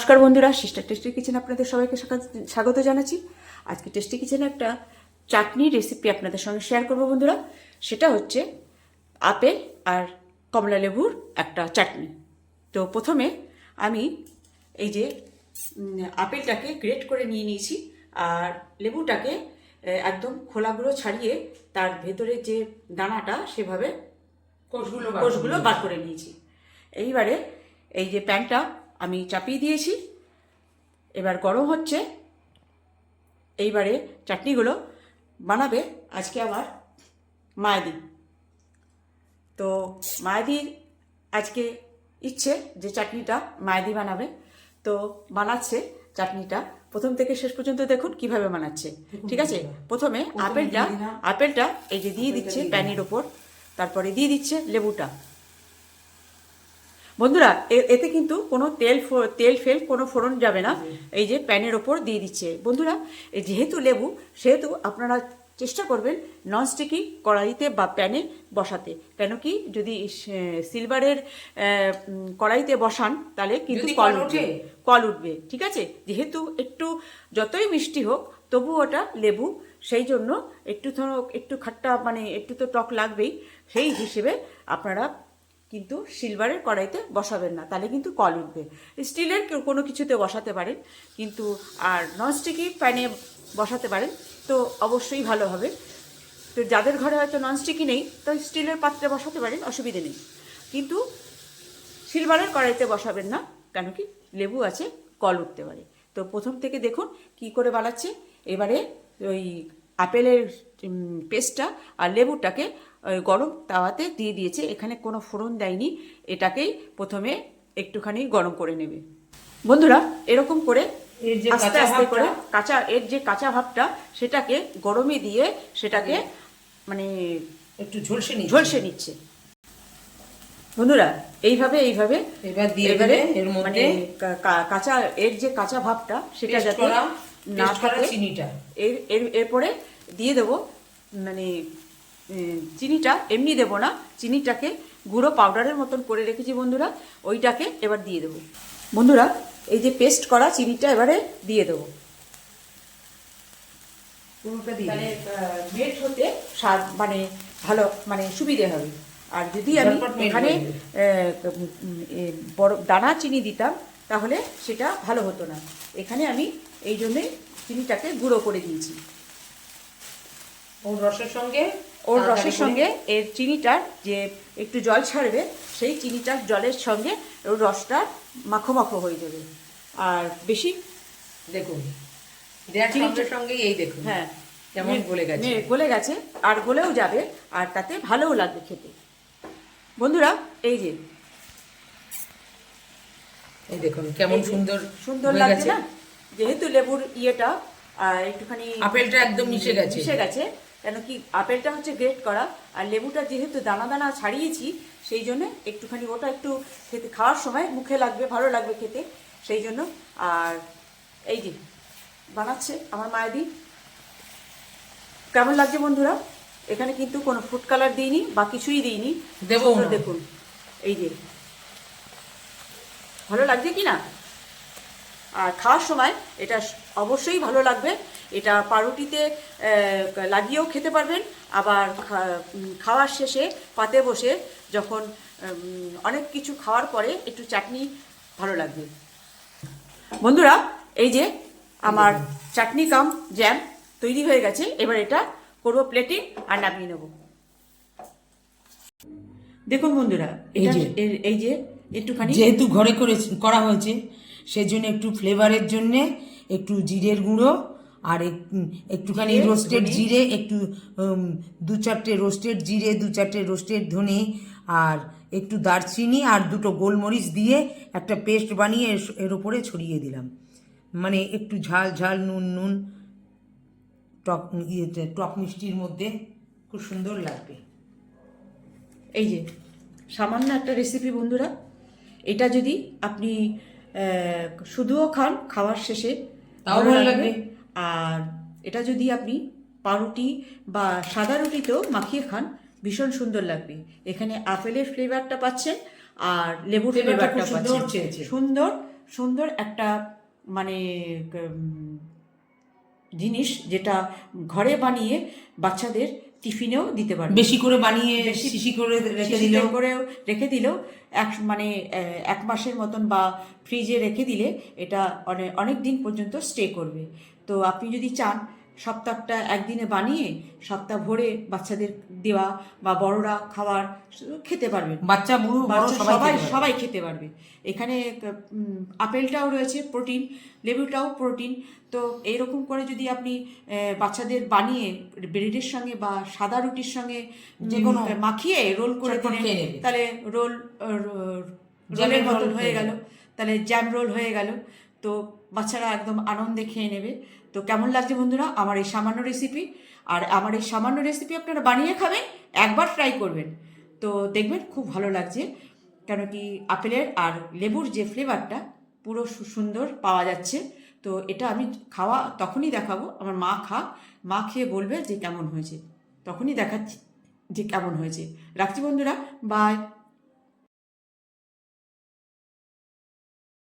নমস্কার বন্ধুরা sister tasty kitchen আপনাদের সবাইকে স্বাগত- জানাচ্ছি। আজকে টেস্টি কিচেনে একটা চাটনি রেসিপি আপনাদের সঙ্গে শেয়ার করব বন্ধুরা। সেটা হচ্ছে আপেল আর কমলা লেবুর একটা চাটনি। তো প্রথমে আমি এই যে আপেলটাকে গ্রেট করে নিয়ে নিয়েছি আর লেবুটাকে একদম খোলাগুলো ছাড়িয়ে তার ভেতরে যে দানাটা সেভাবে কোষগুলো কোষগুলো বার করে নিয়েছি। এইবারে এই যে প্যানটা আমি চাপিয়ে দিয়েছি। এবার গরম হচ্ছে। এইবারে চাটনিগুলো বানাবে আজকে আমার মায়াদি। তো মায়াদির আজকে ইচ্ছে যে চাটনিটা মায়াদি বানাবে। তো বানাচ্ছে চাটনিটা। প্রথম থেকে শেষ পর্যন্ত দেখুন কীভাবে বানাচ্ছে। ঠিক আছে? প্রথমে আপেলটা আপেলটা এই যে দিয়ে দিচ্ছে প্যানের ওপর। তারপরে দিয়ে দিচ্ছে লেবুটা। বন্ধুরা এ- এতে কিন্তু কোনো তেল তেল ফেল কোনো ফোড়ন যাবে না। এই যে প্যানের ওপর দিয়ে দিচ্ছে। বন্ধুরা যেহেতু লেবু সেহেতু আপনারা চেষ্টা করবেন ননস্টিকি কড়াইতে বা প্যানে বসাতে। কেন কি যদি সিলভারের কড়াইতে বসান তাহলে কিন্তু কল কল উঠবে। কল উঠবে ঠিক আছে? যেহেতু একটু যতই মিষ্টি হোক তবু ওটা লেবু। সেই জন্য একটু ধরো একটু খাট্টা মানে একটু তো টক লাগবেই। সেই হিসেবে আপনারা কিন্তু সিলভারের কড়াইতে বসাবেন না, তাহলে কিন্তু কল উঠবে। স্টিলের কোনো কিছুতে বসাতে পারেন, কিন্তু আর ননস্টিকি প্যানে বসাতে পারেন, তো অবশ্যই ভালো হবে। তো যাদের ঘরে হয়তো ননস্টিকি নেই, তো স্টিলের পাত্রে বসাতে পারেন, অসুবিধে নেই। কিন্তু সিলভারের কড়াইতে বসাবেন না, কেন কি লেবু আছে, কল উঠতে পারে। তো প্রথম থেকে দেখুন কি করে বানাচ্ছে, এবারে ওই আপেলের পেস্টটা আর লেবুটাকে গরম তাওয়াতে দিয়ে দিয়েছে। এখানে কোনো ফোড়ন দেয়নি। এটাকেই প্রথমে একটুখানি গরম করে নেবে। বন্ধুরা এরকম করে আস্তে আস্তে করে কাঁচা এর যে কাঁচা ভাবটা সেটাকে গরমে দিয়ে সেটাকে মানে একটু ঝলসে নিচ্ছি। ঝলসে নিচ্ছে। বন্ধুরা এইভাবে এইভাবে এবার দিয়ে এবারে এর মধ্যে মানে কাঁচা এর যে কাঁচা ভাবটা সেটা যাতে না থাকে চিনিটা। এর এর এরপরে দিয়ে দেবো মানে চিনিটা এমনি দেবো না চিনিটাকে গুঁড়ো পাউডারের মতন করে রেখেছি বন্ধুরা ওইটাকে এবার দিয়ে দেবো। বন্ধুরা এই যে পেস্ট করা চিনিটা এবারে দিয়ে দেবো। পুরোটা দিয়ে তাহলে মেট হতে স্বাদ মানে ভালো মানে সুবিধে হবে। আর যদি আমি এখানে বড় দানা চিনি দিতাম তাহলে সেটা ভালো হতো না। এখানে আমি এই জন্যে চিনিটাকে গুঁড়ো করে দিয়েছি। ওর রসের সঙ্গে ওর রসের সঙ্গে এর চিনিটার যে একটু জল ছাড়বে সেই চিনিটার জলের সঙ্গে ওর রসটা মাখো মাখো হয়ে যাবে। আর বেশি দেখুন দেওয়ার সঙ্গে সঙ্গে এই দেখুন হ্যাঁ গলে গেছে। গলে গেছে আর গলেও যাবে আর তাতে ভালোও লাগবে খেতে। বন্ধুরা এই যে। এই দেখুন কেমন সুন্দর সুন্দর লাগছে গেছে। না? যেহেতু লেবুর ইয়েটা আহ, একটুখানি আপেলটা একদম মিশে গেছে। মিশে গেছে কেন কি আপেলটা হচ্ছে গ্রেট করা আর লেবুটা যেহেতু দানা দানা ছাড়িয়েছি সেই জন্য একটুখানি ওটা একটু খেতে খাওয়ার সময় মুখে লাগবে ভালো লাগবে খেতে সেই জন্য। আর এই যে বানাচ্ছে আমার মায়াদি। কেমন লাগছে বন্ধুরা? এখানে কিন্তু কোনো ফুড কালার দিইনি বা কিছুই দিইনি। না। দেখুন এই যে। ভালো লাগছে কি না? আর খাওয়ার সময় এটা অবশ্যই ভালো লাগবে। এটা পাউরুটিতে লাগিয়েও খেতে পারবেন। আবার খাওয়ার শেষে পাতে বসে যখন অনেক কিছু খাওয়ার পরে একটু চাটনি ভালো লাগবে। বন্ধুরা এই যে আমার চাটনি কাম জ্যাম তৈরি হয়ে গেছে এবার এটা করব প্লেটে আর নামিয়ে নেব। দেখুন বন্ধুরা এই যে। এই যে একটুখানি যেহেতু ঘরে করে করা হয়েছে সেজন্য একটু ফ্লেভারের জন্যে একটু জিরের গুঁড়ো আর একটুখানি রোস্টেড জিরে একটু দু চারটে রোস্টেড জিরে দু চারটে রোস্টেড ধনে আর একটু দারচিনি আর দুটো গোলমরিচ দিয়ে একটা পেস্ট বানিয়ে এর- ওপরে ছড়িয়ে দিলাম। মানে একটু ঝাল ঝাল নুন নুন টক ইয়েতে টক মিষ্টির মধ্যে খুব সুন্দর লাগবে। এই যে সামান্য একটা রেসিপি বন্ধুরা এটা যদি আপনি শুধুও খান খাওয়ার শেষে তাও ভালো লাগবে। আর এটা যদি আপনি পাউরুটি বা সাদা রুটিতেও মাখিয়ে খান ভীষণ সুন্দর লাগবে। এখানে আপেলের ফ্লেভারটা পাচ্ছেন আর লেবুর ফ্লেভারটা পাচ্ছেন। সুন্দর সুন্দর একটা মানে জিনিস যেটা ঘরে বানিয়ে বাচ্চাদের টিফিনেও দিতে পারবে। বেশি করে বানিয়ে বেশি শিশি করে রেখে দিল করে রেখে দিলেও এক মানে এক মাসের মতন বা ফ্রিজে রেখে দিলে এটা অনেক অনেক দিন পর্যন্ত স্টে করবে। তো আপনি যদি চান সপ্তাহটা একদিনে বানিয়ে সপ্তাহ ভরে বাচ্চাদের দেওয়া বা বড়রা খাওয়ার খেতে পারবে। বাচ্চা সবাই সবাই খেতে পারবে। এখানে আপেলটাও রয়েছে প্রোটিন লেবুটাও প্রোটিন। তো এইরকম করে যদি আপনি বাচ্চাদের বানিয়ে ব্রেডের সঙ্গে বা সাদা রুটির সঙ্গে যে কোনো মাখিয়ে রোল করে। তাহলে রোল রোলের মতন হয়ে হয়ে গেল। তাহলে জ্যাম রোল হয়ে গেল। তো বাচ্চারা একদম আনন্দে খেয়ে নেবে। তো কেমন লাগছে বন্ধুরা? আমার এই সামান্য রেসিপি আর আমার এই সামান্য রেসিপি আপনারা বানিয়ে খাবেন, একবার ট্রাই করবেন। তো দেখবেন খুব ভালো লাগছে, কেন কি আপেলের আর লেবুর যে ফ্লেভারটা পুরো সুন্দর পাওয়া যাচ্ছে। তো এটা আমি খাওয়া, তখনই দেখাবো। আমার মা খা, মা খেয়ে বলবে যে কেমন হয়েছে। তখনই দেখাচ্ছি যে কেমন হয়েছে। রাখছি বন্ধুরা বাই